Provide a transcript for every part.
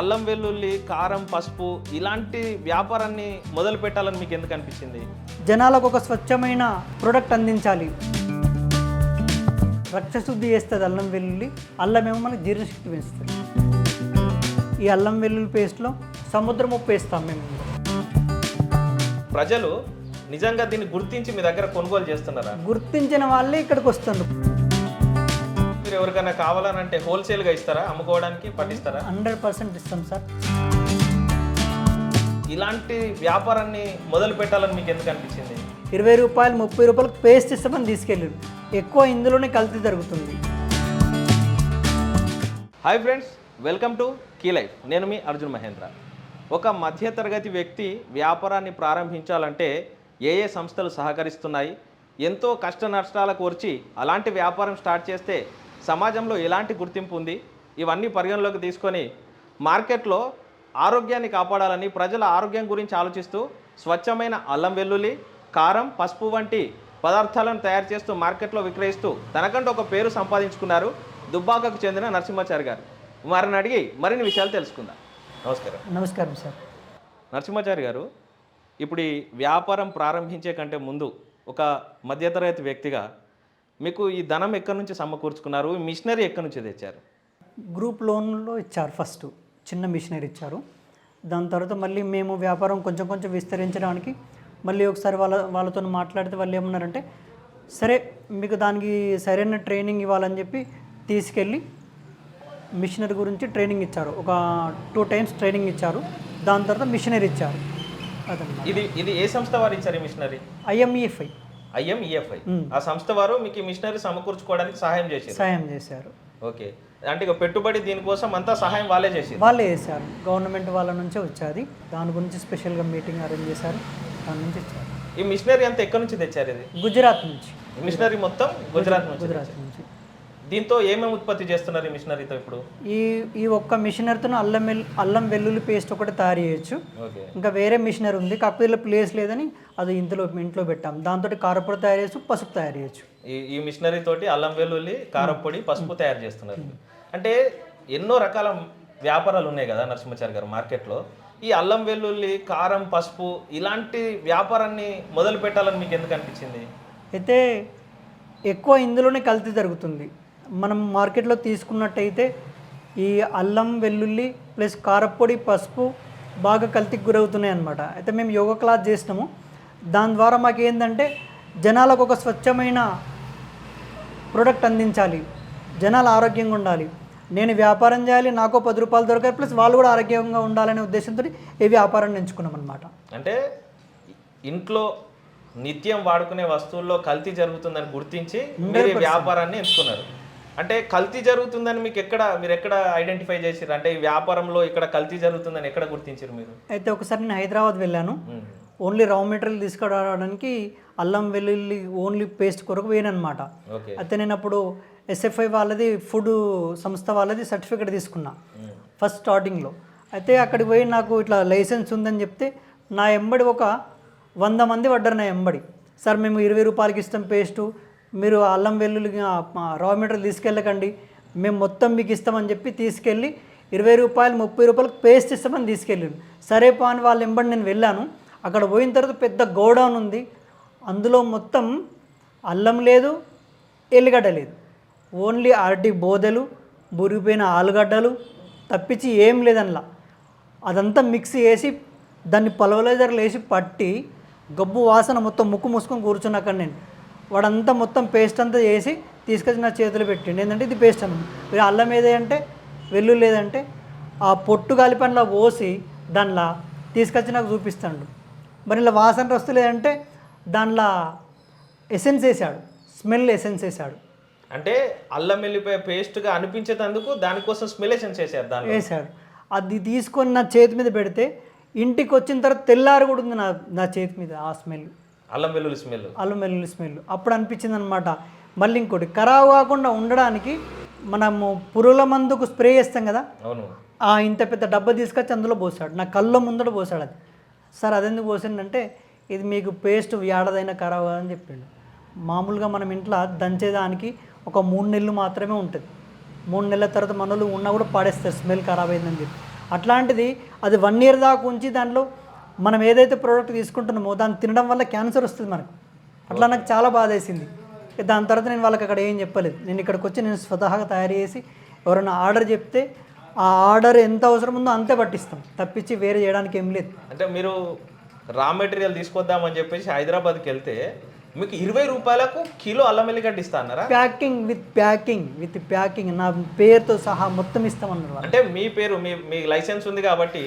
అల్లం వెల్లుల్లి కారం పసుపు ఇలాంటి వ్యాపారాన్ని మొదలు పెట్టాలని మీకు ఎందుకు అనిపించింది? జనాలకు ఒక స్వచ్ఛమైన ప్రోడక్ట్ అందించాలి. రక్తశుద్ధి చేస్తుంది అల్లం వెల్లుల్లి. అల్లం ఏమో మనకి జీర్ణశక్తి పెంచుతుంది. ఈ అల్లం వెల్లుల్లి పేస్ట్లో సముద్రం ఉప్పు వేస్తాం మేము. ప్రజలు నిజంగా దీన్ని గుర్తించి మీ దగ్గర కొనుగోలు చేస్తున్నారా? గుర్తించిన వాళ్ళే ఇక్కడికి వస్తారు మీరు ఎవరికైనా కావాలనంటే హోల్సేల్గా ఇస్తారా? అమ్ముకోవడానికి పట్టిస్తారా? హండ్రెడ్ పర్సెంట్ ఇస్తాం సార్. ఇలాంటి వ్యాపారాన్ని మొదలు పెట్టాలని మీకు ఎందుకు అనిపించింది? ఇరవై రూపాయలు ముప్పై రూపాయలకు పేస్ట్ ఇస్తామని తీసుకెళ్ళారు. ఎక్కువ ఇందులోనే కల్తీ జరుగుతుంది. Hi friends welcome to key life నేను మీ అర్జున్ మహేంద్ర. ఒక మధ్యతరగతి వ్యక్తి వ్యాపారాన్ని ప్రారంభించాలంటే ఏ ఏ సంస్థలు సహకరిస్తున్నాయి? ఎంతో కష్ట నష్టాలకు వచ్చి అలాంటి వ్యాపారం స్టార్ట్ చేస్తే సమాజంలో ఎలాంటి గుర్తింపు ఉంది? ఇవన్నీ పరిగణలోకి తీసుకొని మార్కెట్లో ఆరోగ్యాన్ని కాపాడాలని ప్రజల ఆరోగ్యం గురించి ఆలోచిస్తూ స్వచ్ఛమైన అల్లం వెల్లుల్లి కారం పసుపు వంటి పదార్థాలను తయారు చేస్తూ మార్కెట్లో విక్రయిస్తూ తనకంటూ ఒక పేరు సంపాదించుకున్నారు దుబ్బాకకు చెందిన నరసింహాచారి గారు. వారిని అడిగి మరిన్ని విషయాలు తెలుసుకుందాం. నమస్కారం. నమస్కారం సార్. నరసింహాచారి గారు ఇప్పుడు ఈ వ్యాపారం ప్రారంభించే కంటే ముందు ఒక మధ్యతరగతి వ్యక్తిగా మీకు ఈ ధనం ఎక్కడి నుంచి సమకూర్చుకున్నారు? మిషనరీ ఎక్కడి నుంచి తెచ్చారు? గ్రూప్ లోన్లో ఇచ్చారు ఫస్ట్. చిన్న మిషనరీ ఇచ్చారు. దాని తర్వాత మళ్ళీ మేము వ్యాపారం కొంచెం కొంచెం విస్తరించడానికి మళ్ళీ ఒకసారి వాళ్ళ వాళ్ళతో మాట్లాడితే వాళ్ళు ఏమన్నారంటే సరే మీకు దానికి సరైన ట్రైనింగ్ ఇవ్వాలని చెప్పి తీసుకెళ్ళి మిషనరీ గురించి ట్రైనింగ్ ఇచ్చారు. ఒక టూ టైమ్స్ ట్రైనింగ్ ఇచ్చారు. దాని తర్వాత మిషనరీ ఇచ్చారు. అదన్నమాట. ఇది ఇది ఏ సంస్థ వారు ఇచ్చారు మిషనరీ? ఐఎంఈఎఫ్ఐ. ఐఎంఈఎఫ్ఐ. ఆ సంస్థ వారు మీకు ఈ మిషనరీ సమకూర్చుకోవడానికి సహాయం చేశారు. సాయం చేశారు. ఓకే. అంటే ఇక పెట్టుబడి దీనికోసం అంతా సహాయం వాళ్ళే చేసారు వాళ్ళే చేశారు. గవర్నమెంట్ వాళ్ళ నుంచే వచ్చేది. దాని గురించి స్పెషల్గా మీటింగ్ అరేంజ్ చేశారు. దాని నుంచి ఇచ్చారు ఈ మిషనరీ అంతా ఎక్కడి నుంచి తెచ్చారు ఇది? గుజరాత్ నుంచి. మిషనరీ మొత్తం గుజరాత్ నుంచి గుజరాత్ నుంచి. దీంతో ఏమేమి ఉత్పత్తి చేస్తున్నారు ఈ మిషనరీతో ఇప్పుడు? ఈ ఈ ఒక్క మిషనరీతో అల్లం అల్లం వెల్లుల్లి పేస్ట్ ఒకటి తయారు చేయొచ్చు. ఇంకా వేరే మిషనరీ ఉంది. కాకపోతే ఇలా ప్లేస్ లేదని అది ఇంట్లో ఇంట్లో పెట్టాం. దాంతో కారపొడి తయారు చేయొచ్చు పసుపు తయారు చేయొచ్చు. ఈ ఈ మిషనరీ తోటి అల్లం వెల్లుల్లి కారం పొడి పసుపు తయారు చేస్తున్నారు. అంటే ఎన్నో రకాల వ్యాపారాలు ఉన్నాయి కదా నరసింహాచారి గారు మార్కెట్లో. ఈ అల్లం వెల్లుల్లి కారం పసుపు ఇలాంటి వ్యాపారాన్ని మొదలు పెట్టాలని మీకు ఎందుకు అనిపించింది? అయితే ఎక్కువ ఇందులోనే కల్తీ జరుగుతుంది. మనం మార్కెట్లో తీసుకున్నట్టయితే ఈ అల్లం వెల్లుల్లి ప్లస్ కారపొడి పసుపు బాగా కల్తీకి గురవుతున్నాయి అన్నమాట. అయితే మేము యోగా క్లాస్ చేసినాము. దాని ద్వారా మాకు ఏంటంటే జనాలకు ఒక స్వచ్ఛమైన ప్రోడక్ట్ అందించాలి. జనాలు ఆరోగ్యంగా ఉండాలి. నేను వ్యాపారం చేయాలి నాకు పది రూపాయలు దొరకాలి ప్లస్ వాళ్ళు కూడా ఆరోగ్యంగా ఉండాలనే ఉద్దేశంతో ఈ వ్యాపారాన్ని ఎంచుకున్నాం అనమాట అంటే ఇంట్లో నిత్యం వాడుకునే వస్తువుల్లో కల్తీ జరుగుతుందని గుర్తించి మీరు వ్యాపారాన్ని ఎంచుకున్నారు. అంటే కల్తీ జరుగుతుందని మీకు ఎక్కడ మీరు ఎక్కడ ఐడెంటిఫై చేసారు అంటే ఈ వ్యాపారంలో ఇక్కడ కల్తీ జరుగుతుందని ఎక్కడ గుర్తించారు మీరు? అయితే ఒకసారి నేను హైదరాబాద్ వెళ్ళాను. ఓన్లీ రా మెటీరియల్ తీసుకురావడానికి అల్లం వెల్లుల్లి ఓన్లీ పేస్ట్ కొరకు వేయనమాట అయితే నేను అప్పుడు ఎస్ఎఫ్ఐ వాళ్ళది ఫుడ్ సంస్థ వాళ్ళది సర్టిఫికేట్ తీసుకున్నా. ఫస్ట్ స్టార్టింగ్లో అయితే అక్కడికి పోయి నాకు ఇట్లా లైసెన్స్ ఉందని చెప్తే నా ఎంబడి ఒక వంద మంది పడ్డారు నా ఎంబడి. సార్ మేము ఇరవై రూపాయలకి ఇస్తాం పేస్టు మీరు అల్లం వెల్లుల్లి రా మెటీరియల్ తీసుకెళ్ళకండి. మేము మొత్తం మీకు ఇస్తామని చెప్పి తీసుకెళ్ళి ఇరవై రూపాయలు ముప్పై రూపాయలకు పేస్ట్ ఇస్తామని తీసుకెళ్ళాను సరే పా అని వాళ్ళ ఎంబడి నేను వెళ్ళాను. అక్కడ పోయిన తర్వాత పెద్ద గోడౌన్ ఉంది. అందులో మొత్తం అల్లం లేదు ఎల్లిగడ్డ లేదు. ఓన్లీ అరటి బోదెలు బురిగిపోయిన ఆలుగడ్డలు తప్పించి ఏం లేదనలా. అదంతా మిక్స్ చేసి దాన్ని పలవలేజర్లు వేసి పట్టి గబ్బు వాసన మొత్తం ముక్కు మూసుకొని కూర్చున్నాక నేను. వాడంతా మొత్తం పేస్ట్ అంతా చేసి తీసుకొచ్చి నా చేతిలో పెట్టిండు. ఏంటంటే ఇది పేస్ట్ అన్న. అల్లం ఏదంటే వెల్లుల్లి లేదంటే ఆ పొట్టు కలిపనిలో పోసి దానిలో తీసుకొచ్చి నాకు చూపిస్తాడు. మరి ఇలా వాసన వస్తలేదంటే దానిలో ఎసెన్స్ వేసాడు. స్మెల్ ఎసెన్స్ వేసాడు. అంటే అల్లం వెల్లిపాయ పేస్ట్గా అనిపించేటందుకు దానికోసం స్మెలేషన్ చేశారు దాన్ని వేసాడు అది తీసుకొని నా చేతి మీద పెడితే ఇంటికి వచ్చిన తర్వాత తెల్లారి కూడా ఉంది నా నా చేతి మీద ఆ స్మెల్ అల్లం వెల్లుల్లి స్మెల్. అల్లం వెల్లుల్లి స్మెల్. అప్పుడు అనిపించింది అనమాట మళ్ళీ ఇంకోటి ఖరాబ్ కాకుండా ఉండడానికి మనము పురుగుల మందుకు స్ప్రే చేస్తాం కదా? అవును. ఆ ఇంత పెద్ద డబ్బా తీసుకొచ్చి అందులో పోసాడు. నా కళ్ళ ముందట పోసాడు అది. సార్ అదెందుకు పోసిండంటే ఇది మీకు పేస్ట్ ఏడాదైనా ఖరాబ్ అని చెప్పిండు. మామూలుగా మనం ఇంట్లో దంచేదానికి ఒక మూడు నెలలు మాత్రమే ఉంటుంది. మూడు నెలల తర్వాత మనలు ఉన్నా కూడా పాడేస్తారు స్మెల్ ఖరాబ్ అయిందని చెప్పి. అట్లాంటిది అది వన్ ఇయర్ దాకా ఉంచి దాంట్లో మనం ఏదైతే ప్రోడక్ట్ తీసుకుంటున్నామో దాన్ని తినడం వల్ల క్యాన్సర్ వస్తుంది మనకు. అట్లా నాకు చాలా బాధ వేసింది దాని తర్వాత నేను వాళ్ళకి అక్కడ ఏం చెప్పలేదు. నేను ఇక్కడికి వచ్చి నేను స్వతహాగా తయారు చేసి ఎవరైనా ఆర్డర్ చెప్తే ఆ ఆర్డర్ ఎంత అవసరం ఉందో అంతే పట్టిస్తాం. తప్పించి వేరే చేయడానికి ఏం లేదు. అంటే మీరు రా మెటీరియల్ తీసుకొద్దామని చెప్పేసి హైదరాబాద్కి వెళ్తే మీకు ఇరవై రూపాయలకు కిలో అల్లం వెల్లిగడ్డ ఇస్తా అన్నారా? Packing with packing with packing. నా పేరుతో సహా మొత్తం ఇస్తామన్నారు అంటే మీ పేరు మీ మీ లైసెన్స్ ఉంది కాబట్టి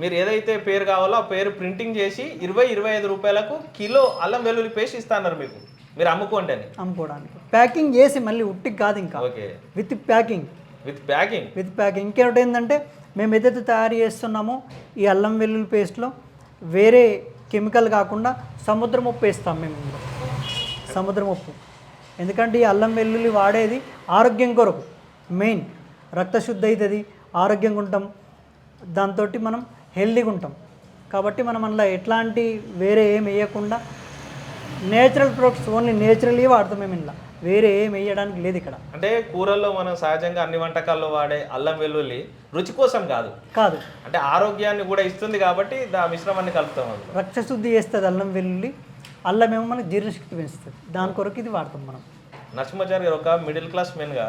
మీరు ఏదైతే పేరు కావాలో ఆ పేరు ప్రింటింగ్ చేసి ఇరవై ఇరవై ఐదు రూపాయలకు కిలో అల్లం వెల్లుల్లి పేస్ట్ ఇస్తా అన్నారు మీకు. మీరు అమ్ముకోండి అని. అమ్ముకోవడానికి. ప్యాకింగ్ చేసి మళ్ళీ ఉట్టికి కాదు ఇంకా. Okay. With packing. With packing? With packing. ఇంకేమిటి ఏంటంటే మేము ఏదైతే తయారు చేస్తున్నామో ఈ అల్లం వెల్లుల్లి పేస్ట్లో వేరే కెమికల్ కాకుండా సముద్రం ఉప్పు వేస్తాం మేము సముద్రం ఉప్పు. ఎందుకంటే ఈ అల్లం వెల్లుల్లి వాడేది ఆరోగ్యం కొరకు. మెయిన్ రక్తశుద్ధి అవుతుంది ఆరోగ్యంగా ఉంటాం. దాంతో మనం హెల్దీగా ఉంటాం. కాబట్టి మనం అందులో ఎట్లాంటి వేరే ఏం వేయకుండా నేచురల్ ప్రొడక్ట్స్ ఓన్లీ నేచురల్లీ వాడతాం మేము ఇంట్లో వేరే ఏం వేయడానికి లేదు ఇక్కడ. అంటే కూరల్లో మనం సహజంగా అన్ని వంటకాల్లో వాడే అల్లం వెల్లుల్లి రుచి కోసం కాదు. కాదు. అంటే ఆరోగ్యాన్ని కూడా ఇస్తుంది కాబట్టి దా మిశ్రమాన్ని కలుపుతాం రక్తశుద్ధి చేస్తుంది అల్లం వెల్లుల్లి. అల్లం ఏమో మనకి జీర్ణశక్తి పెంచుతుంది. దాని కొరకు ఇది వాడతాం మనం. నరసింహాచారి గారు ఒక మిడిల్ క్లాస్ మెన్గా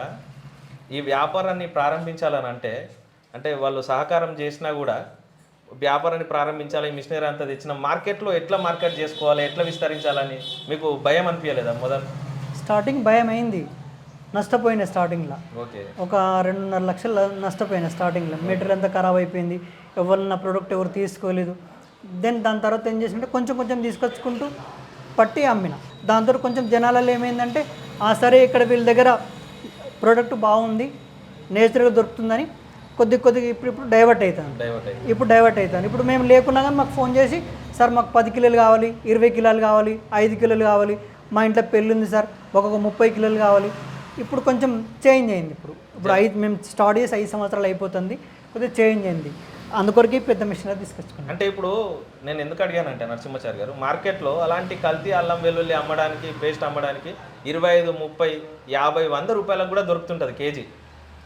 ఈ వ్యాపారాన్ని ప్రారంభించాలని అంటే అంటే వాళ్ళు సహకారం చేసినా కూడా వ్యాపారాన్ని ప్రారంభించాలి మిషనరీ అంతా తెచ్చిన మార్కెట్లో ఎట్లా మార్కెట్ చేసుకోవాలి ఎట్లా విస్తరించాలని మీకు భయం అనిపించలేదా మొదలు? స్టార్టింగ్ భయం అయింది నష్టపోయిన స్టార్టింగ్లో ఓకే. ఒక రెండున్నర లక్షలు నష్టపోయిన స్టార్టింగ్లో మెటీరియల్ అంతా ఖరాబ్ అయిపోయింది. ఎవరు నా ప్రోడక్ట్ ఎవరు తీసుకోలేదు. దెన్ దాని తర్వాత ఏం చేసింటే కొంచెం కొంచెం తీసుకొచ్చుకుంటూ పట్టి అమ్మిన. దాంతో కొంచెం జనాలలో ఏమైందంటే ఆ సరే ఇక్కడ వీళ్ళ దగ్గర ప్రోడక్ట్ బాగుంది నేచురల్గా దొరుకుతుందని కొద్ది కొద్దిగా ఇప్పుడు ఇప్పుడు డైవర్ట్ అవుతాను ఇప్పుడు డైవర్ట్ అవుతాను ఇప్పుడు మేము లేకున్నా కానీ మాకు ఫోన్ చేసి సార్ మాకు పది కిలోలు కావాలి ఇరవై కిలోలు కావాలి ఐదు కిలోలు కావాలి మా ఇంట్లో పెళ్ళి ఉంది సార్ ఒక్కొక్క ముప్పై కిలోలు కావాలి. ఇప్పుడు కొంచెం చేంజ్ అయింది ఇప్పుడు. ఇప్పుడు ఐదు మేము స్టార్ట్ చేసి ఐదు సంవత్సరాలు అయిపోతుంది కొద్దిగా చేంజ్ అయింది. అందుకొరకే పెద్ద మిషన్ తీసుకొచ్చుకున్నాం. అంటే ఇప్పుడు నేను ఎందుకు అడిగానంటే నరసింహాచారి గారు మార్కెట్లో అలాంటి కల్తీ అల్లం వెల్లుల్లి అమ్మడానికి పేస్ట్ అమ్మడానికి ఇరవై ఐదు ముప్పై యాభై వంద రూపాయలకు కూడా దొరుకుతుంటుంది కేజీ.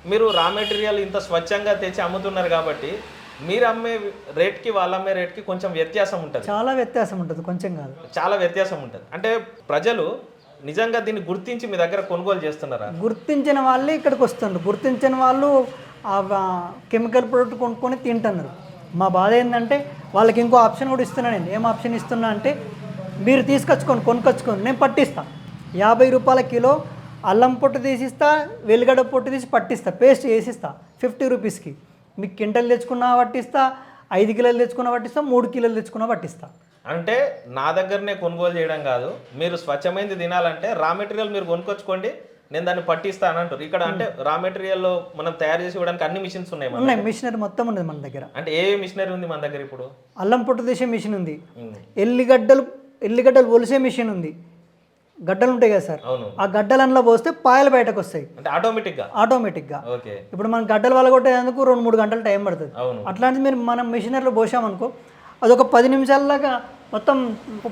మీరు రా మెటీరియల్ ఇంత స్వచ్ఛంగా తెచ్చి అమ్ముతున్నారు కాబట్టి మీరు అమ్మే రేట్కి వాళ్ళు అమ్మే రేట్కి కొంచెం వ్యత్యాసం ఉంటుంది. చాలా వ్యత్యాసం ఉంటుంది కొంచెం కాదు. చాలా వ్యత్యాసం ఉంటుంది. అంటే ప్రజలు నిజంగా దీన్ని గుర్తించి మీ దగ్గర కొనుగోలు చేస్తున్నారా? గుర్తించిన వాళ్ళే ఇక్కడికి వస్తున్నారు గుర్తించిన వాళ్ళు ఆ కెమికల్ ప్రోడక్ట్ కొనుక్కొని తింటున్నారు. మా బాధ ఏంటంటే వాళ్ళకి ఇంకో ఆప్షన్ కూడా ఇస్తున్నా నేను. ఏం ఆప్షన్ ఇస్తున్నా అంటే మీరు తీసుకొచ్చుకొని కొనుక్కొచ్చుకొని నేను పట్టిస్తా. యాభై రూపాయల కిలో అల్లం పొట్టు తీసిస్తా వెల్లిగడ్డ పొట్టు తీసి పట్టిస్తా పేస్ట్ వేసిస్తా ఫిఫ్టీ రూపీస్కి. మీకు కింటల్ తెచ్చుకున్నా పట్టిస్తా ఐదు కిలోలు తెచ్చుకున్నా పట్టిస్తా మూడు కిలోలు తెచ్చుకున్నా పట్టిస్తా. అంటే నా దగ్గరనే కొనుగోలు చేయడం కాదు. మీరు స్వచ్ఛమైనది తినాలంటే రా మెటీరియల్ మీరు కొనుక్కొచ్చుకోండి నేను దాన్ని పట్టిస్తాను అంటారు ఇక్కడ అంటే రా మెటీరియల్లో మనం తయారు చేసి ఇవ్వడానికి అన్ని మిషన్స్ ఉన్నాయి మిషనరీ మొత్తం ఉన్నది మన దగ్గర. అంటే ఏ మిషనరీ ఉంది మన దగ్గర ఇప్పుడు? అల్లం పొట్టు తీసే మిషన్ ఉంది. ఎల్లిగడ్డలు ఎల్లిగడ్డలు ఒలిసే మిషన్ ఉంది. గడ్డలు ఉంటాయి కదా సార్? ఆ గడ్డలల్లో పోస్తే పాయలు బయటకు వస్తాయి. అంటే ఆటోమేటిక్గా ఆటోమేటిక్గా ఇప్పుడు మనం గడ్డలు వలగొట్టేందుకు రెండు మూడు గంటలు టైం పడుతుంది. అవును. అట్లాంటిది మీరు మనం మిషనరీలో పోసామనుకో అదొక పది నిమిషాలలాగా మొత్తం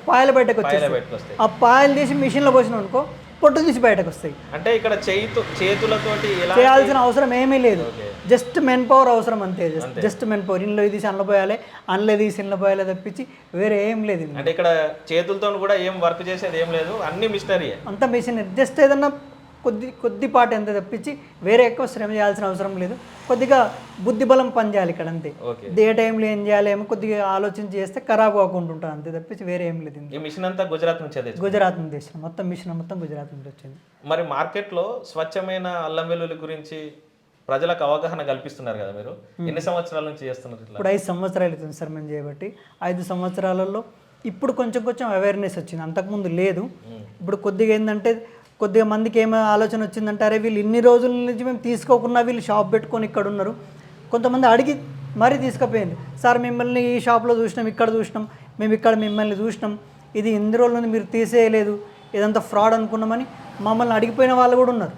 పాయలు బయటకు వచ్చేస్తాయి. ఆ పాయలు తీసి మిషన్లో పోసినాం అనుకో పొట్టు తీసి బయటకు వస్తాయి. అంటే ఇక్కడ చేయితో చేతులతోటి చేయాల్సిన అవసరం ఏమీ లేదు. జస్ట్ మెన్ పవర్ అవసరం అంతే. Just just men power. ఇంట్లో తీసి అందులో పోయాలి అందులో తీసి ఇంట్లో పోయాలి తప్పించి వేరే ఏం లేదు. అంటే ఇక్కడ చేతులతో కూడా ఏం వర్క్ చేసేది ఏం లేదు. అన్ని మిషనరీయే. అంత మిషన్ జస్ట్ ఏదన్నా కొద్ది కొద్దిపాటి ఎంత తప్పించి వేరే ఎక్కువ శ్రమ చేయాల్సిన అవసరం లేదు. కొద్దిగా బుద్ధి బలం పని చేయాలి ఇక్కడ అంతే. ఏ టైంలో ఏం చేయాలి ఏమో కొద్దిగా ఆలోచించి చేస్తే ఖరాబ్ కాకుండా ఉంటుంది అంతే తప్పించి వేరే ఏం లేదు. ఈ మిషన్ అంతా గుజరాత్ నుంచి గుజరాత్ నుంచి తెచ్చిన మొత్తం మిషన్ మొత్తం గుజరాత్ నుంచి వచ్చింది. మరి మార్కెట్లో స్వచ్ఛమైన అల్లం వెల్లుల్లి గురించి ప్రజలకు అవగాహన కల్పిస్తున్నారు కదా మీరు? ఎన్ని సంవత్సరాల నుంచి చేస్తున్నారు ఇప్పుడు ఐదు సంవత్సరాలు అవుతుంది సార్ మేము చేయబట్టి. ఐదు సంవత్సరాలలో ఇప్పుడు కొంచెం కొంచెం అవేర్నెస్ వచ్చింది. అంతకుముందు లేదు. ఇప్పుడు కొద్దిగా ఏంటంటే కొద్దిగా మందికి ఏమో ఆలోచన వచ్చిందంటే అరే వీళ్ళు ఇన్ని రోజుల నుంచి మేము తీసుకోకుండా వీళ్ళు షాప్ పెట్టుకొని ఇక్కడ ఉన్నారు. కొంతమంది అడిగి మరీ తీసుకుపోయింది. సార్ మిమ్మల్ని ఈ షాప్లో చూసినాం ఇక్కడ చూసినాం మేము ఇక్కడ మిమ్మల్ని చూసినాం. ఇది ఇన్ని రోజుల నుండి మీరు తీసేయలేదు ఇదంతా ఫ్రాడ్ అనుకున్నామని మమ్మల్ని అడిగిపోయిన వాళ్ళు కూడా ఉన్నారు.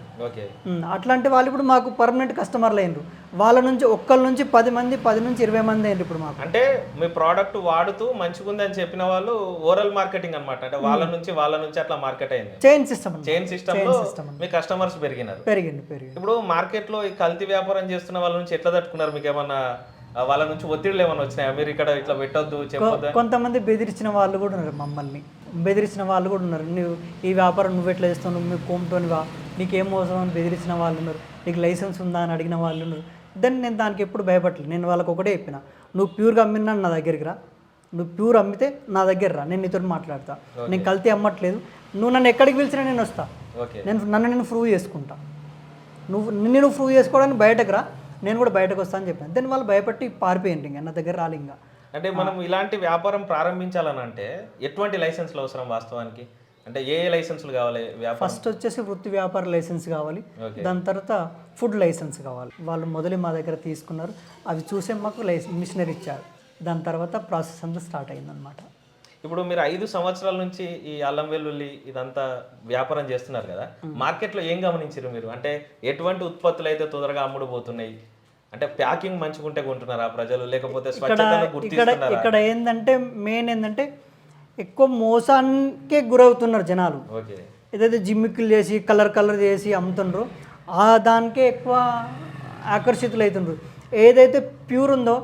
అట్లాంటి వాళ్ళు ఇప్పుడు మాకు పర్మనెంట్ కస్టమర్లు అయినరు. వాళ్ళ నుంచి ఒక్కళ్ళ నుంచి పది మంది పది నుంచి ఇరవై మంది అయినరు ఇప్పుడు మాకు. అంటే మీ ప్రోడక్ట్ వాడుతూ మంచిగుంది అని చెప్పిన వాళ్ళు ఓరల్ మార్కెటింగ్ అన్నమాట. అంటే వాళ్ళ నుంచి వాళ్ళ నుంచి అట్లా మార్కెట్ అయింది. చైన్ సిస్టమ్ చైన్ సిస్టమ్ మీ కస్టమర్స్ పెరిగినారు. పెరిగింది పెరిగింది. ఇప్పుడు మార్కెట్లో ఈ కల్తీ వ్యాపారం చేస్తున్న వాళ్ళ నుంచి ఎట్లా తట్టుకున్నారు? మీకు ఏమన్నా వాళ్ళ నుంచి ఒత్తిడిలు ఏమైనా వచ్చినాయా? మీరు ఇక్కడ ఇట్లా పెట్టొద్దు చెప్పొద్దు? కొంతమంది బెదిరించిన వాళ్ళు కూడా ఉన్నారు మమ్మల్ని. బెదిరించిన వాళ్ళు కూడా ఉన్నారు. నువ్వు ఈ వ్యాపారం నువ్వు ఎట్లా చేస్తావు? నువ్వు మీ కోమటోనివా నీకేం అవసరం అని బెదిరించిన వాళ్ళు ఉన్నారు. నీకు లైసెన్స్ ఉందా అని అడిగిన వాళ్ళు ఉన్నారు. దాన్ని నేను దానికి ఎప్పుడు భయపడలేదు. నేను వాళ్ళకి ఒకటే చెప్పిన. నువ్వు ప్యూర్గా అమ్మినా నా దగ్గరికి రా. నువ్వు ప్యూర్ అమ్మితే నా దగ్గర రా. నేను నీతో మాట్లాడతా. నేను కల్తీ అమ్మట్లేదు. నువ్వు నన్ను ఎక్కడికి పిలిచినా నేను వస్తా. నేను నన్ను నేను ప్రూవ్ చేసుకుంటా. నువ్వు నిన్ను ప్రూవ్ చేసుకోవడానికి బయటకు రా. నేను కూడా బయటకు వస్తా అని చెప్పాను. దాన్ని వాళ్ళు భయపట్టి పారిపోయింది ఇంకా. నా దగ్గర రాలి ఇంకా. అంటే మనం ఇలాంటి వ్యాపారం ప్రారంభించాలని అంటే ఎటువంటి లైసెన్స్లు అవసరం వాస్తవానికి? అంటే ఏ ఏ లైసెన్సులు కావాలి వ్యాపారం? ఫస్ట్ వచ్చేసి వృత్తి వ్యాపార లైసెన్స్ కావాలి. దాని తర్వాత ఫుడ్ లైసెన్స్ కావాలి. వాళ్ళు మొదలు మా దగ్గర తీసుకున్నారు. అవి చూసే మాకు లైసెన్స్ మిషనరీ ఇచ్చారు. దాని తర్వాత ప్రాసెస్ అంతా స్టార్ట్ అయిందనమాట ఇప్పుడు మీరు ఐదు సంవత్సరాల నుంచి ఈ అల్లం వెల్లుల్లి ఇదంతా వ్యాపారం చేస్తున్నారు కదా. మార్కెట్లో ఏం గమనించారు మీరు? అంటే ఎటువంటి ఉత్పత్తులు అయితే తొందరగా అమ్ముడు పోతున్నాయి అంటే ప్యాకింగ్ మంచిగుంటే కొంటున్నారా ప్రజలు? లేకపోతే ఇక్కడ ఇక్కడ ఏంటంటే మెయిన్ ఏంటంటే ఎక్కువ మోసానికే గురవుతున్నారు జనాలు. ఏదైతే జిమ్మిక్కులు చేసి కలర్ కలర్ చేసి అమ్ముతుండ్రో ఆ దానికే ఎక్కువ ఆకర్షితులు అవుతుండ్రు. ఏదైతే ప్యూర్ ఉందో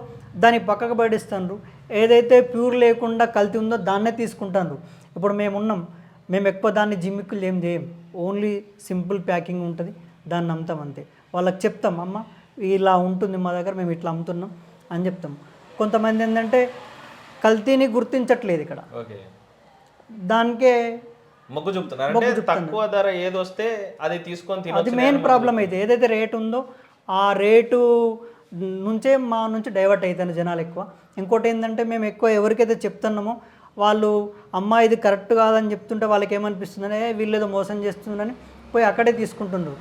దాన్ని పక్కకు పడిస్తుండ్రు. ఏదైతే ప్యూర్ లేకుండా కల్తీ ఉందో దాన్నే తీసుకుంటారు ఇప్పుడు మేము ఉన్నాం మేము ఎక్కువ దాన్ని జిమ్మిక్కులు ఏం చేయం ఓన్లీ సింపుల్ ప్యాకింగ్ ఉంటుంది. దాన్ని అమ్ముతాం అంతే. వాళ్ళకి చెప్తాం అమ్మ ఇలా ఉంటుంది మా దగ్గర మేము ఇట్లా అమ్ముతున్నాం అని చెప్తాం. కొంతమంది ఏంటంటే కల్తీని గుర్తించట్లేదు ఇక్కడ. ఓకే. దానికే మొగ్గు చూపుతున్నారు. తక్కువ ధర ఏది వస్తే అది తీసుకొని అది మెయిన్ ప్రాబ్లం అయితే ఏదైతే రేటు ఉందో ఆ రేటు నుంచే మా నుంచి డైవర్ట్ అవుతాను జనాలు ఎక్కువ. ఇంకోటి ఏంటంటే మేము ఎక్కువ ఎవరికైతే చెప్తున్నామో వాళ్ళు అమ్మ ఇది కరెక్ట్ కాదని చెప్తుంటే వాళ్ళకి ఏమనిపిస్తుందని "ఏ, వీళ్ళు ఏదో మోసం చేస్తుందని పోయి అక్కడే తీసుకుంటుండ్రు.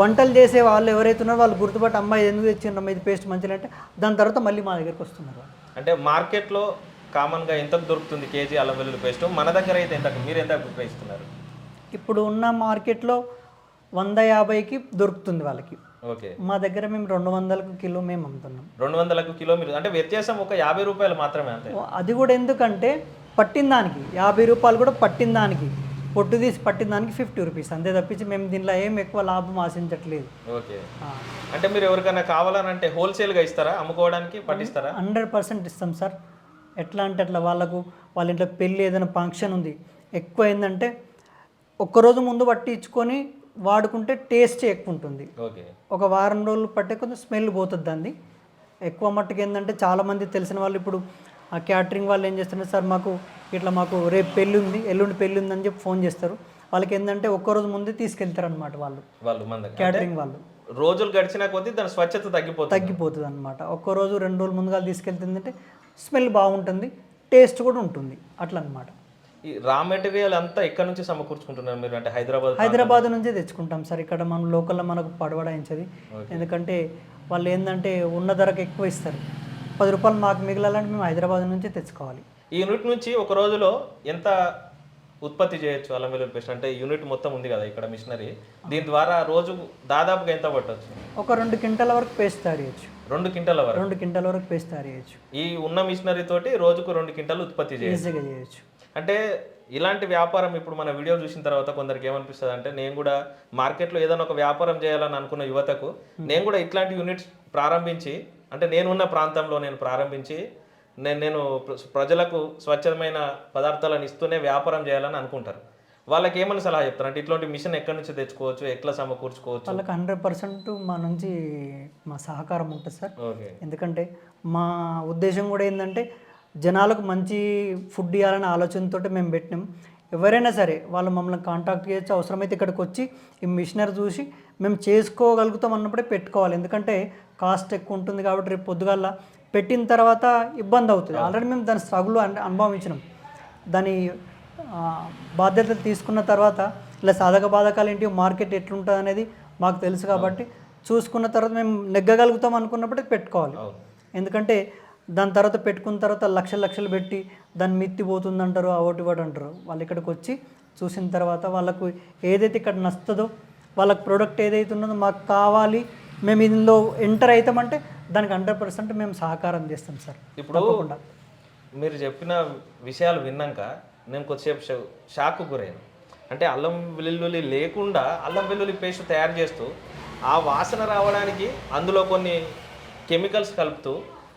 వంటలు చేసే వాళ్ళు ఎవరైతే ఉన్నారో వాళ్ళు గుర్తుపట్టి అమ్మాయి ఎందుకు తెచ్చిండ్రమ్మ ఇది పేస్ట్ మంచిగా అంటే దాని తర్వాత మళ్ళీ మా దగ్గరికి వస్తున్నారు. అంటే మార్కెట్లో కామన్గా ఎంతకు దొరుకుతుంది కేజీ అల్లం వెల్లుల్లి పేస్ట్? మన దగ్గర అయితే ఎంత మీరు ఎంత ఇస్తున్నారు ఇప్పుడు ఉన్న మార్కెట్లో వంద యాభైకి దొరుకుతుంది వాళ్ళకి. ఓకే. మా దగ్గర మేము రెండు వందలకు కిలో మేము అమ్ముతున్నాం. రెండు వందలకు కిలోమీటర్ అంటే వ్యత్యాసం ఒక యాభై రూపాయలు మాత్రమే అంతే. అది కూడా ఎందుకంటే పట్టిన దానికి యాభై రూపాయలు కూడా పట్టిన దానికి పొట్టు తీసి పట్టిన దానికి ఫిఫ్టీ రూపీస్. అంతే తప్పించి మేము దీనిలో ఏం ఎక్కువ లాభం ఆశించట్లేదు. ఓకే. అంటే మీరు ఎవరికైనా కావాలనంటే హోల్సేల్గా ఇస్తారా? అమ్ముకోవడానికి పట్టిస్తారా? హండ్రెడ్ పర్సెంట్ ఇస్తాం సార్. ఎట్లా అంటే అట్లా వాళ్ళకు వాళ్ళ ఇంట్లో పెళ్ళి ఏదైనా ఫంక్షన్ ఉంది. ఎక్కువ ఏంటంటే ఒక్కరోజు ముందు పట్టించుకొని వాడుకుంటే టేస్ట్ ఎక్కువ ఉంటుంది. ఓకే. ఒక వారం రోజులు పట్టే కొంచెం స్మెల్ పోతుంది దాన్ని. ఎక్కువ మట్టుకు ఏంటంటే చాలామంది తెలిసిన వాళ్ళు ఇప్పుడు ఆ క్యాటరింగ్ వాళ్ళు ఏం చేస్తున్నారు? సార్ మాకు ఇట్లా మాకు రేపు పెళ్ళి ఉంది ఎల్లుండి పెళ్ళి ఉంది అని చెప్పి ఫోన్ చేస్తారు. వాళ్ళకి ఏంటంటే ఒక్కరోజు ముందే తీసుకెళ్తారు అనమాట వాళ్ళు. వాళ్ళు మన దగ్గర క్యాటరింగ్ వాళ్ళు. రోజులు గడిచిన కొద్దీ దాని స్వచ్ఛత తగ్గిపోతుంది. తగ్గిపోతుంది అనమాట ఒక్క రోజు రెండు రోజులు ముందుగా తీసుకెళ్తుందంటే స్మెల్ బాగుంటుంది టేస్ట్ కూడా ఉంటుంది. అట్లా అనమాట ఈ రా మెటీరియల్ అంతా ఎక్కడి నుంచి సమకూర్చుకుంటున్నారు మీరు? అంటే హైదరాబాద్ హైదరాబాద్ నుంచే? తెచ్చుకుంటాం సార్. ఇక్కడ మనం లోకల్లో మనకు పడవడాయించది ఎందుకంటే వాళ్ళు ఏంటంటే ఉన్న ధరకు ఎక్కువ ఇస్తారు. పది రూపాయలు మాకు మిగిలాలంటే మేము హైదరాబాద్ నుంచే తెచ్చుకోవాలి. ఈ యూనిట్ నుంచి ఒక రోజులో ఎంత ఉత్పత్తి చేయొచ్చు అల్లం వెల్లుల్లి పేస్ట్? అంటే యూనిట్ మొత్తం ఉంది కదా ఇక్కడ మిషనరీ. దీని ద్వారా రోజు దాదాపుగా ఎంత పట్టొచ్చు? ఒక రెండు క్వింటాల వరకు పేస్ట్ తయారు చేయొచ్చు. రెండు క్వింటల వరకు? రెండు క్వింటాల వరకు పేస్ట్ తయారు చేయొచ్చు. ఈ ఉన్న మిషనరీ తోటి రోజుకు రెండు క్వింటాలు ఉత్పత్తి చేయొచ్చు. ఈజీగా చేయొచ్చు. అంటే ఇలాంటి వ్యాపారం ఇప్పుడు మన వీడియో చూసిన తర్వాత కొందరికి ఏమనిపిస్తుంది అంటే నేను కూడా మార్కెట్లో ఏదైనా ఒక వ్యాపారం చేయాలని అనుకున్న యువతకు నేను కూడా ఇట్లాంటి యూనిట్స్ ప్రారంభించి అంటే నేనున్న ప్రాంతంలో నేను ప్రారంభించి నేను నేను ప్ర- ప్రజలకు స్వచ్ఛమైన పదార్థాలను ఇస్తూనే వ్యాపారం చేయాలని అనుకుంటారు. వాళ్ళకి ఏమని సలహా చెప్తారు? అంటే ఇట్లాంటి మిషన్ ఎక్కడి నుంచి తెచ్చుకోవచ్చు? ఎట్లా సమకూర్చుకోవచ్చు? వాళ్ళకి హండ్రెడ్ పర్సెంట్ మా నుంచి మా సహకారం ఉంటుంది సార్. ఓకే. ఎందుకంటే మా ఉద్దేశం కూడా ఏంటంటే జనాలకు మంచి ఫుడ్ ఇవ్వాలనే ఆలోచనతో మేము పెట్టినాం. ఎవరైనా సరే వాళ్ళు మమ్మల్ని కాంటాక్ట్ చేయొచ్చు అవసరమైతే ఇక్కడికి వచ్చి ఈ మిషనరీ చూసి మేము చేసుకోగలుగుతాం అన్నప్పుడే పెట్టుకోవాలి. ఎందుకంటే కాస్ట్ ఎక్కువ ఉంటుంది కాబట్టి రేపు పొద్దుగాల పెట్టిన తర్వాత ఇబ్బంది అవుతుంది. ఆల్రెడీ మేము దాని స్ట్రగుల్ అనుభవించినాం. దాని ఆ, బాధ్యతలు తీసుకున్న తర్వాత ఇలా సాధక బాధకాలు ఏంటి మార్కెట్ ఎట్లుంటుంది అనేది మాకు తెలుసు కాబట్టి చూసుకున్న తర్వాత మేము నెగ్గగలుగుతాం అనుకున్నప్పుడే పెట్టుకోవాలి. ఎందుకంటే దాని తర్వాత పెట్టుకున్న తర్వాత లక్షలు లక్షలు పెట్టి దాన్ని మిత్తి పోతుంది అంటారు ఆ ఒకటి ఒకటి అంటారు వాళ్ళు ఇక్కడికి వచ్చి చూసిన తర్వాత వాళ్ళకు ఏదైతే ఇక్కడ నచ్చుతుందో వాళ్ళకి ప్రోడక్ట్ ఏదైతే ఉన్నదో మాకు కావాలి మేము ఇందులో ఎంటర్ అవుతామంటే దానికి హండ్రెడ్ పర్సెంట్ మేము సహకారం చేస్తాం సార్. ఇప్పుడు మీరు చెప్పిన విషయాలు విన్నాక నేను కొద్దిసేపు షాక్కు గురైన అంటే అల్లం వెల్లుల్లి లేకుండా అల్లం వెల్లుల్లి పేస్ట్ తయారు చేస్తూ ఆ వాసన రావడానికి అందులో కొన్ని కెమికల్స్ కలుపుతూ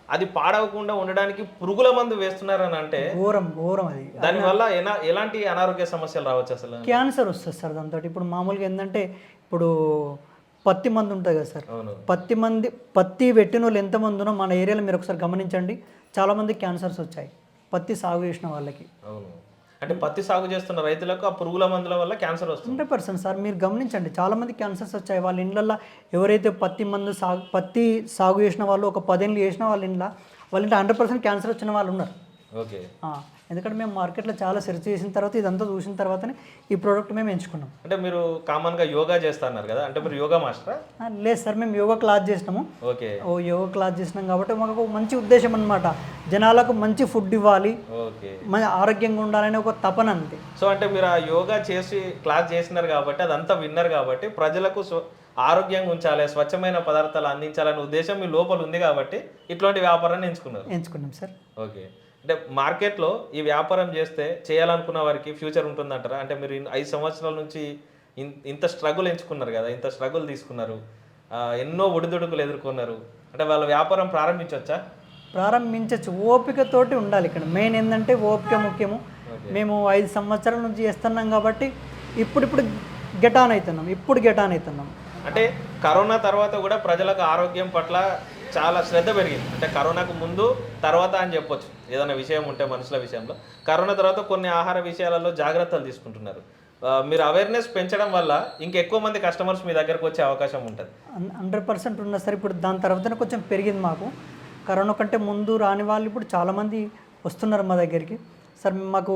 అది పాడవకుండా ఉండడానికి పురుగుల మందు వేస్తున్నారని అంటే ఘోరం ఘోరం అది. దానివల్ల ఎలా ఎలాంటి అనారోగ్య సమస్యలు రావచ్చు అసలు? క్యాన్సర్ వస్తుంది సార్ దాంతో ఇప్పుడు మామూలుగా ఏంటంటే ఇప్పుడు పత్తి మంది ఉంటుంది కదా సార్. పత్తి మంది పత్తి పెట్టిన వాళ్ళు ఎంతమంది ఉన్నో మన ఏరియాలో మీరు ఒకసారి గమనించండి. చాలామంది క్యాన్సర్స్ వచ్చాయి. పత్తి సాగు చేసిన వాళ్ళకి. అంటే పత్తి సాగు చేస్తున్న రైతులకు ఆ పురుగుల మందుల వల్ల క్యాన్సర్ వస్తుంది. హండ్రెడ్ పర్సెంట్ సార్ మీరు గమనించండి చాలామంది క్యాన్సర్స్ వచ్చాయి. వాళ్ళ ఇండ్లల్లో ఎవరైతే పత్తి మందు సాగు పత్తి సాగు చేసిన వాళ్ళు ఒక పదేళ్ళు చేసిన వాళ్ళ ఇంట్లో వాళ్ళ ఇంట్లో హండ్రెడ్ పర్సెంట్ క్యాన్సర్ వచ్చిన వాళ్ళు ఉన్నారు. ఓకే. ఎందుకంటే మేము మార్కెట్లో చాలా సెర్చ్ చేసిన తర్వాత ఇదంతా చూసిన తర్వాతనే ఈ ప్రోడక్ట్ మేము ఎంచుకున్నాం. అంటే మీరు కామన్గా యోగా చేస్తున్నారు కదా? అంటే మీరు యోగా మాస్టరా? లేదు సార్ మేము యోగా క్లాస్ చేసినాము. ఓకే. ఓ యోగా క్లాస్ చేసినాం కాబట్టి మాకు మంచి ఉద్దేశం అనమాట జనాలకు మంచి ఫుడ్ ఇవ్వాలి. ఓకే. మన ఆరోగ్యంగా ఉండాలనే ఒక తపన అంతే. సో అంటే మీరు ఆ యోగా చేసి క్లాస్ చేసినారు కాబట్టి అదంతా విన్నారు కాబట్టి ప్రజలకు ఆరోగ్యంగా ఉంచాలి స్వచ్ఛమైన పదార్థాలు అందించాలనే ఉద్దేశం మీ లోపల ఉంది కాబట్టి ఇట్లాంటి వ్యాపారాన్ని ఎంచుకున్నారు. ఎంచుకున్నాం సార్. ఓకే. అంటే మార్కెట్లో ఈ వ్యాపారం చేస్తే చేయాలనుకున్న వారికి ఫ్యూచర్ ఉంటుందంటారా? అంటే మీరు ఐదు సంవత్సరాల నుంచి ఇంత స్ట్రగుల్ ఎంచుకున్నారు కదా ఇంత స్ట్రగుల్ తీసుకున్నారు ఎన్నో ఒడిదుడుకులు ఎదుర్కొన్నారు. అంటే వాళ్ళ వ్యాపారం ప్రారంభించవచ్చా ప్రారంభించచ్చు. ఓపికతోటి ఉండాలి ఇక్కడ. మెయిన్ ఏంటంటే ఓపిక ముఖ్యము. మేము ఐదు సంవత్సరాల నుంచి చేస్తున్నాం కాబట్టి ఇప్పుడిప్పుడు గెటాన్ అవుతున్నాం. ఇప్పుడు గెటాన్ అవుతున్నాం. అంటే కరోనా తర్వాత కూడా ప్రజలకు ఆరోగ్యం పట్ల చాలా శ్రద్ధ పెరిగింది. అంటే కరోనాకు ముందు తర్వాత అని చెప్పొచ్చు. ఏదైనా విషయం ఉంటే మనుషుల విషయంలో. కరోనా తర్వాత కొన్ని ఆహార విషయాలలో జాగ్రత్తలు తీసుకుంటున్నారు. మీరు అవేర్నెస్ పెంచడం వల్ల ఇంకెక్కువ మంది కస్టమర్స్ మీ దగ్గరకు వచ్చే అవకాశం ఉంటుంది. హండ్రెడ్ పర్సెంట్ ఉన్న సార్ ఇప్పుడు దాని తర్వాతనే కొంచెం పెరిగింది మాకు. కరోనా కంటే ముందు రాని వాళ్ళు ఇప్పుడు చాలామంది వస్తున్నారు మా దగ్గరికి. సార్ మాకు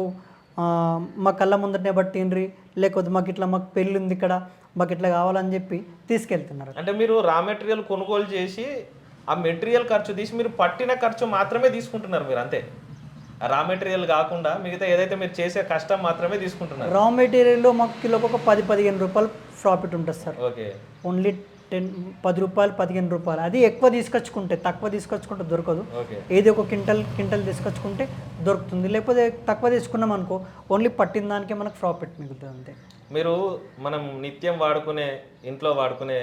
మా కళ్ళ ముందటనే పట్టిండ్రి. లేకపోతే మాకు ఇట్లా మాకు పెళ్ళి ఉంది ఇక్కడ. మాకు ఇట్లా కావాలని చెప్పి తీసుకెళ్తున్నారు. అంటే మీరు రా మెటీరియల్ కొనుగోలు చేసి ఆ మెటీరియల్ ఖర్చు తీసి మీరు పట్టిన ఖర్చు మాత్రమే తీసుకుంటున్నారు మీరు అంతే. రా మెటీరియల్ కాకుండా మిగతా ఏదైతే మీరు చేసే కష్టం మాత్రమే తీసుకుంటున్నారు. రా మెటీరియల్లో మాకు కిలోకి ఒక పది పదిహేను రూపాయలు ప్రాఫిట్ ఉంటుంది సార్. ఓకే. ఓన్లీ టెన్ పది రూపాయలు పదిహేను రూపాయలు. అది ఎక్కువ తీసుకొచ్చుకుంటే తక్కువ తీసుకొచ్చుకుంటే దొరకదు. ఏది ఒక క్వింటల్ క్వింటల్ తీసుకొచ్చుకుంటే దొరుకుతుంది. లేకపోతే తక్కువ తీసుకున్నాం అనుకో ఓన్లీ పట్టిన దానికే మనకు ప్రాఫిట్ మిగులుతుంది అంతే. మీరు మనం నిత్యం వాడుకునే ఇంట్లో వాడుకునే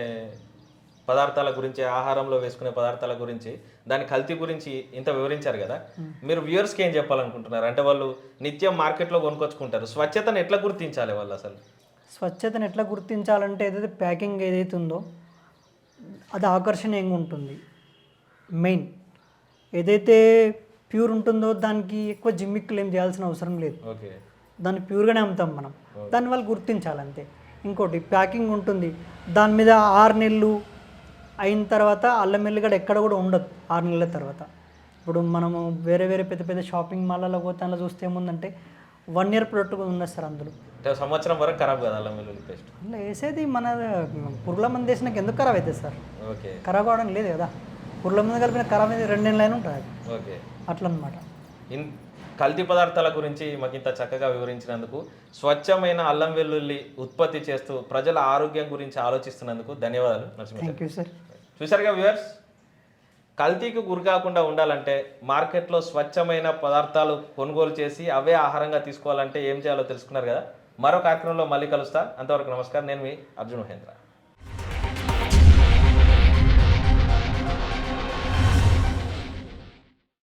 పదార్థాల గురించి ఆహారంలో వేసుకునే పదార్థాల గురించి దాని కల్తీ గురించి ఇంత వివరించారు కదా. మీరు వ్యూయర్స్కి ఏం చెప్పాలనుకుంటున్నారు? అంటే వాళ్ళు నిత్యం మార్కెట్లో కొనుక్కొచ్చుకుంటారు. స్వచ్ఛతను ఎట్లా గుర్తించాలి వాళ్ళు అసలు? స్వచ్ఛతను ఎట్లా గుర్తించాలంటే ఏదైతే ప్యాకింగ్ ఏదైతే ఉందో అది ఆకర్షణీయంగా ఉంటుంది. మెయిన్. ఏదైతే ప్యూర్ ఉంటుందో దానికి ఎక్కువ జిమ్మిక్కులు ఏం చేయాల్సిన అవసరం లేదు. ఓకే. దాన్ని ప్యూర్గానే అమ్ముతాం మనం. దాన్ని వాళ్ళు గుర్తించాలంతే. ఇంకోటి ప్యాకింగ్ ఉంటుంది. దాని మీద ఆరు నెలలు అయిన తర్వాత అల్లం ఎల్లిగడ్డ ఎక్కడ కూడా ఉండదు. ఆరు నెలల తర్వాత. ఇప్పుడు మనము వేరే వేరే పెద్ద పెద్ద షాపింగ్ మాల్లలో పోతే అందులో చూస్తే ఏముందంటే వన్ ఇయర్ ప్రొడక్ట్ ఉన్నది సార్ అందులో. సంవత్సరం వరకు ఖరాబ్ కదా అల్లం వెల్లుల్లి పేస్ట్? అందులో వేసేది మన పురుగుల మంది వేసినాక ఎందుకు ఖరాబ్ అవుతుంది సార్. ఓకే. ఖరాబ్ అవడం లేదు కదా. పురుగుల మంది కలిపిన ఖరాబ్ అయితే రెండు నెలలైనా ఉంటుంది. ఓకే. అట్లా అనమాట ఇన్ కల్తీ పదార్థాల గురించి మాకు ఇంత చక్కగా వివరించినందుకు స్వచ్ఛమైన అల్లం వెల్లుల్లి ఉత్పత్తి చేస్తూ ప్రజల ఆరోగ్యం గురించి ఆలోచిస్తున్నందుకు ధన్యవాదాలు. నరసింహ థ్యాంక్ యూ సార్ చూసారుగా వ్యూవర్స్ కల్తీకి గురి కాకుండా ఉండాలంటే మార్కెట్లో స్వచ్ఛమైన పదార్థాలు కొనుగోలు చేసి అవే ఆహారంగా తీసుకోవాలంటే ఏం చేయాలో తెలుసుకున్నారు కదా? మరో కార్యక్రమంలో మళ్ళీ కలుస్తా. అంతవరకు నమస్కారం. నేను మీ అర్జున్ మహేంద్ర.